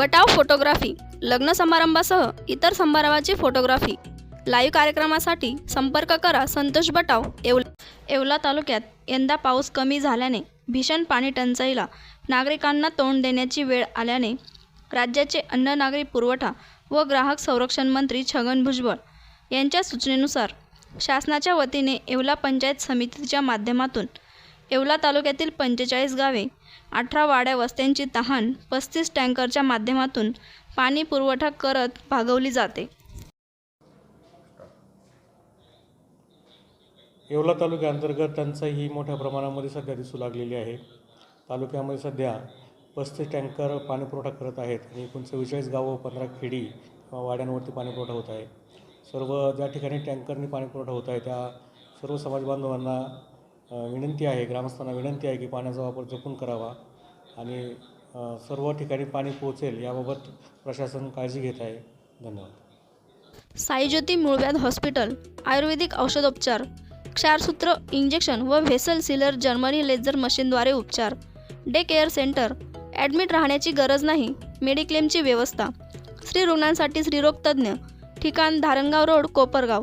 बटाव photography लग्न समारंभासह इतर समारंभाची photography. Live कार्यक्रमासाठी संपर्क करा संतोष बटाव येवला येवला तालुक्यात. यंदा पाऊस कमी झाल्याने भीषण पाणी टंचाईला नागरिकांना तोंड देण्याची वेळ आल्याने राज्याचे अन्न नागरी पुरवठा व ग्राहक संरक्षण मंत्री छगन भुजबळ यांच्या सूचनेनुसार शासनाच्या वतीने येवला पंचायत समितीच्या माध्यमातून येवला तालुक्यातील पंचेचाळीस गावे अठरा वाड्या वस्त्यांची तहान पस्तीस टँकरच्या माध्यमातून पाणी पुरवठा करत भागवली जाते. येवला तालुक्याअंतर्गत टंचाई ही मोठ्या प्रमाणामध्ये सध्या दिसू लागलेली आहे. तालुक्यामध्ये सध्या पस्तीस टँकर पाणीपुरवठा करत आहेत आणि एकूण चव्वेचाळीस गावं पंधरा खेडी किंवा वाड्यांवरती पाणी पुरवठा होत आहे. सर्व ज्या ठिकाणी टँकरनी पाणीपुरवठा होत आहे त्या सर्व समाजबांधवांना विनंती आहे ग्रामस्थांना विनंती आहे की पाण्याचा वापर जपून करावा आणि सर्व ठिकाणी पाणी पोहोचेल याबाबत प्रशासन काळजी घेत आहे. धन्यवाद. साईज्योती मूळव्याध हॉस्पिटल आयुर्वेदिक औषधोपचार क्षारसूत्र इंजेक्शन व व्हेसल सिलर जर्मनी लेझर मशीनद्वारे उपचार डे केअर सेंटर ॲडमिट राहण्याची गरज नाही मेडिक्लेमची व्यवस्था स्त्री रुग्णांसाठी स्त्रीरोग तज्ज्ञ ठिकाण धारणगाव रोड कोपरगाव.